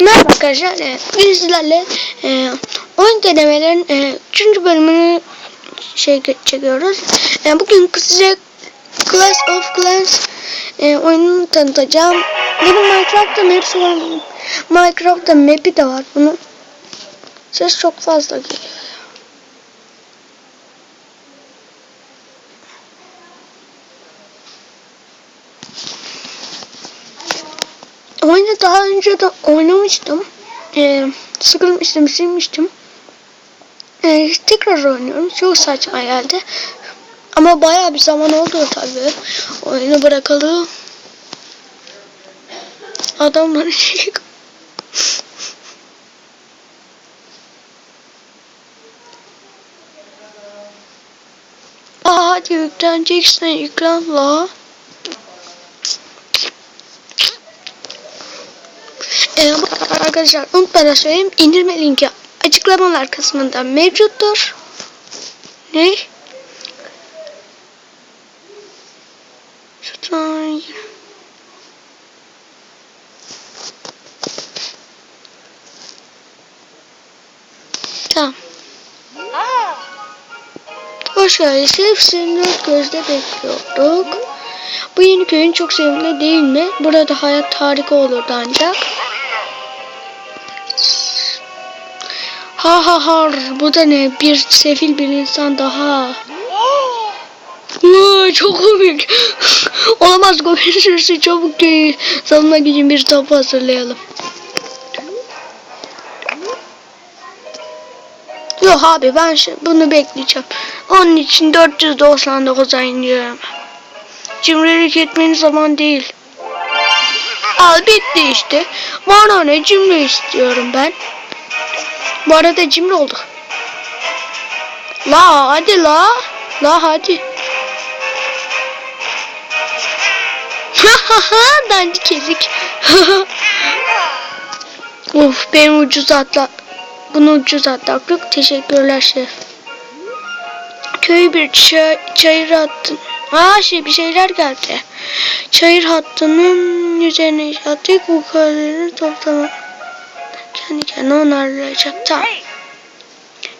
Merhaba arkadaşlar. Ee, Bugün sizlerle e, oyun denemelerin e, 3. bölümünü şey çekiyoruz. E, bugün size Clash of Clans e, oyununu tanıtacağım. Benim Minecraft'ta map var. Minecraft'ta map'i de var bunun. Ses çok fazla geliyor. Oyunu daha önce de oynamıştım. Ee, sıkılmıştım, silmiştim. Ee, tekrar oynuyorum. Çok saçma geldi. Ama bayağı bir zaman oldu tabii. Oyunu bırakalı. Adam bana şey... Aa, hadi yükleneceksin yüklen la. Ee, arkadaşlar unutmadan söyleyeyim. indirme linki açıklamalar kısmında mevcuttur. Ne? Şuradan... Tamam. Hoş geldiniz. Hepsini dört gözle bekliyorduk. Bu yeni köyün çok sevimli değil mi? Burada hayat harika olurdu ancak. Ha ha ha bu da ne bir sefil bir insan daha. Vay, çok komik. Olamaz komik sürüsü çabuk köyü savunmak için bir top hazırlayalım. Yok abi ben bunu bekleyeceğim. Onun için 499 indiriyorum. Cimrilik etmenin zaman değil. Al bitti işte. Bana ne cimri istiyorum ben. Bu arada cimri olduk. La hadi la. La hadi. Dandik ezik. of benim ucuz atla. Bunu ucuz atlattık. Teşekkürler şef. Köy bir çay, çayır attın. Aa şey bir şeyler geldi. Çayır hattının üzerine attık. Bu kadarını toplama. Kendi kendine onarlayacak. Tamam.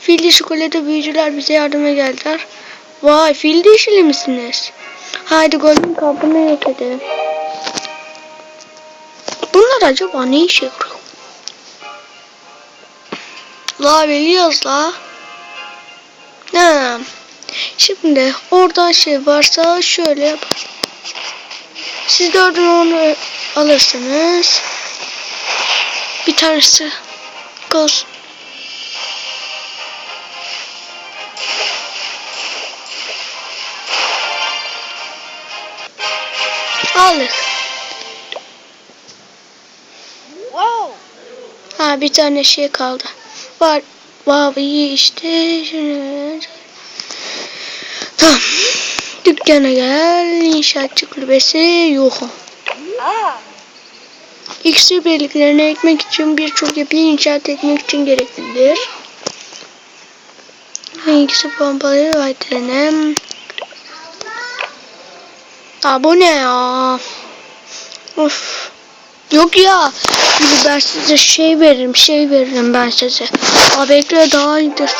Fil dişi kulede büyücüler bize yardıma geldiler. Vay fil dişili misiniz? Haydi golden kampını yok edelim. Bunlar acaba ne işe yarıyor? La biliyoruz la. Ha. Şimdi orada şey varsa şöyle yapalım. Siz dördün onu alırsınız. Bir tanesi kalsın. Aldık. Wow. Ha bir tane şey kaldı. Var. Wow iyi işte. Şunu... Tamam. Dükkana gel. İnşaatçı kulübesi yok. Ah. İkisi birliklerine ekmek için birçok yapıyı inşaat etmek için gereklidir. İkisi pompalı vaytrenem. Aa bu ne ya? Of. Yok ya. Ben size şey veririm, şey veririm ben size. Aa bekle daha iyidir.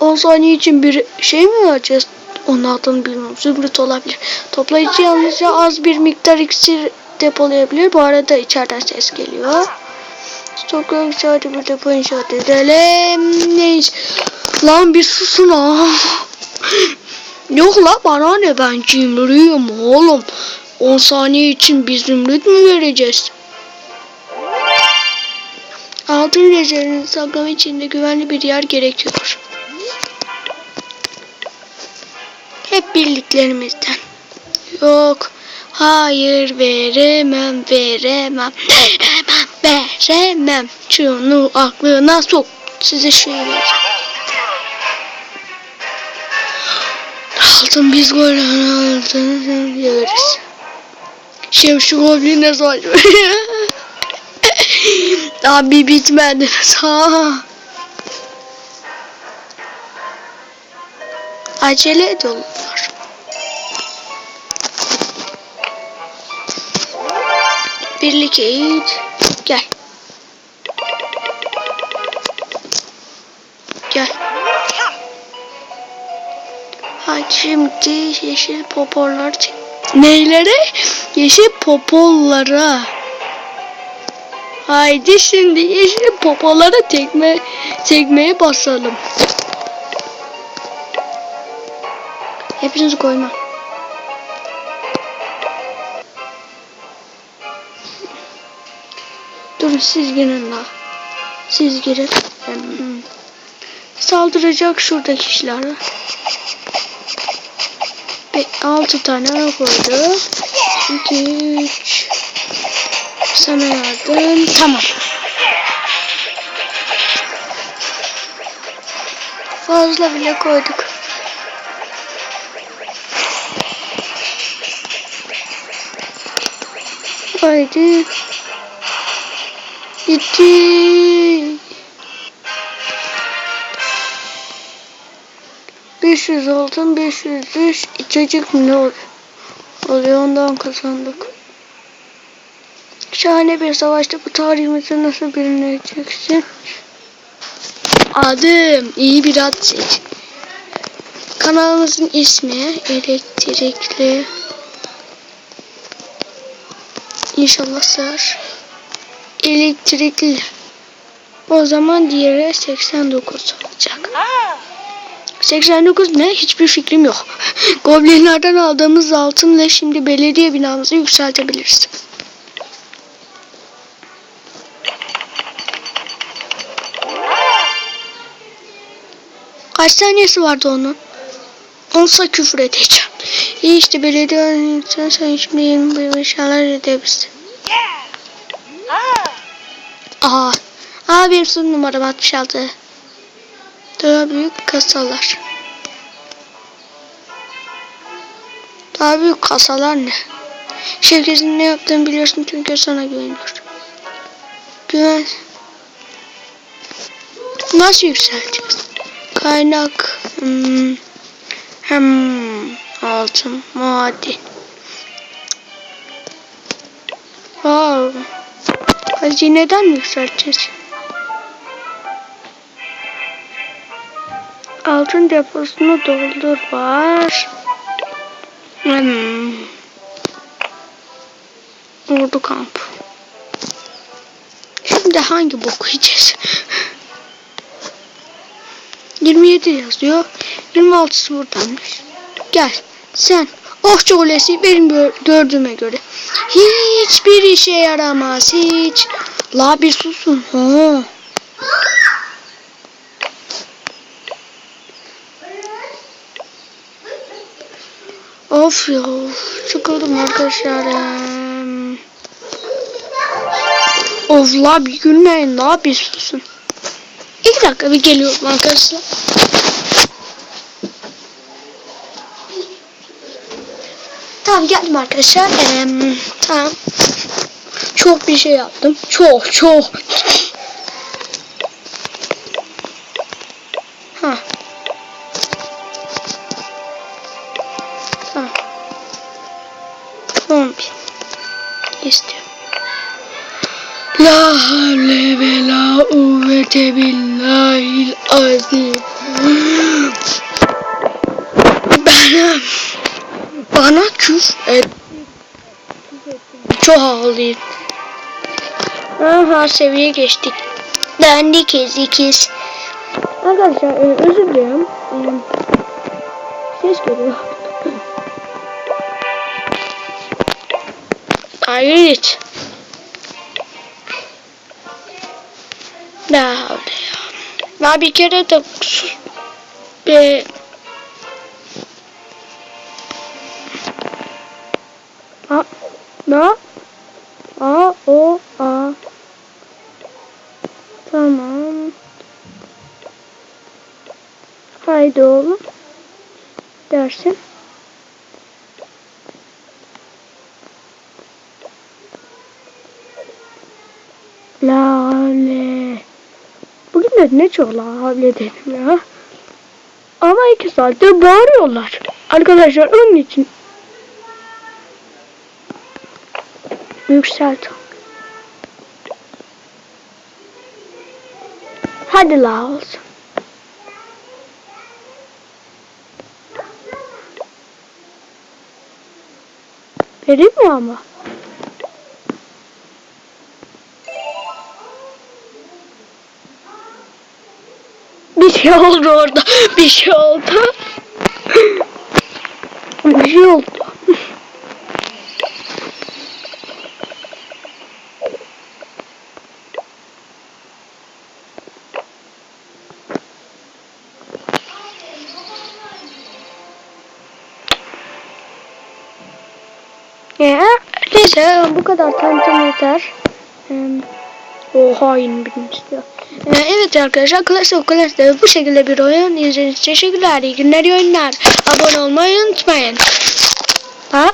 10 saniye için bir şey mi vereceğiz? Onun adını bilmiyorum. Zümrüt olabilir. Toplayıcı yalnızca az bir miktar iksir depolayabilir. Bu arada içeriden ses geliyor. Stoklar sadece bir depo inşaat edelim. Ne? Lan bir susun ha. Yok la bana ne ben cimriyim oğlum. 10 saniye için bir zümrüt mü vereceğiz? Altın rezervini saklama için de güvenli bir yer gerekiyor. Hep bildiklerimizden. Yok. Hayır veremem, veremem, veremem, veremem. Şunu aklına sok. Size şey vereceğim. Altın biz gol altın yeriz. Şimdi şu goblin ne saçma. Daha bir bitmediniz ha. Acele ediyorlar. Birlik eğit. Gel. Gel. Hadi şimdi yeşil poporları çek. Neylere? Yeşil popollara. Haydi şimdi yeşil popolara tekme tekmeye basalım. Hepinizi koyma. Durun siz girin la. Siz girin. Hmm. Saldıracak şuradaki kişilere. Ve 6 tane koydu. 2 3 Sana yardım. Tamam. Fazla bile koyduk. Haydi. Gitti. 500 altın 500 düş içecek mi ne oluyor? oluyor ondan kazandık. Şahane bir savaşta bu tarihimizi nasıl bilineceksin? Adım iyi bir ad seç. Kanalımızın ismi elektrikli. İnşallah sığar. Elektrikli. O zaman diğeri 89 olacak. Ah! 89 ne? Hiçbir fikrim yok. Goblinlerden aldığımız altınla şimdi belediye binamızı yükseltebiliriz. Kaç saniyesi vardı onun? Olsa küfür edeceğim. İyi işte belediye sen, sen şimdi yeni bir şeyler edebilirsin. Aha. Aa benim son numaram 66. Daha büyük kasalar. Daha büyük kasalar ne? Şirketin ne yaptığını biliyorsun çünkü sana güveniyorum. Güven. Nasıl yükseleceğiz? Kaynak. Hmm. Hem altın, maden. Hazineden yükselteceğiz? Altın deposunu doldur var. Hmm. Ordu kamp. Şimdi hangi boku yiyeceğiz? 27 yazıyor. 26'sı buradanmış. Gel sen Okçu Kulesi benim gör- gördüğüme göre hiçbir işe yaramaz hiç. La bir susun. Ha. Of ya sıkıldım arkadaşlar. Of la bir gülmeyin la bir susun. İki dakika bir geliyorum arkadaşlar. Tamam geldim arkadaşlar. Em, tamam. Çok bir şey yaptım. Çok çok. Ha. Tamam. 10 bin. İstiyorum. La havle ve la kuvvete billahil azim. Bana bana küf et. Çok havalıyım. Aha seviye geçtik. Ben de kez ikiz. Arkadaşlar e, özür dilerim. E, ses geliyor. Hayır. Ne havle ya. Ben bir kere de. Be, na, a, o, a. Tamam. Haydi oğlum. Dersin. La havle. Bugün de ne çok la havle dedim ya. Ama iki saattir bağırıyorlar. Arkadaşlar onun için Yükselt. Hadi la olsun. Vereyim mi ama? Bir şey oldu orada. Bir şey oldu. bir şey oldu. Ya, neyse bu kadar tanıtım yeter. Em, Oha yeni birini istiyor. Ee, evet arkadaşlar Clash of Clans'da bu şekilde bir oyun izlediğiniz için teşekkürler. İyi günler, iyi oyunlar. Abone olmayı unutmayın. Ha?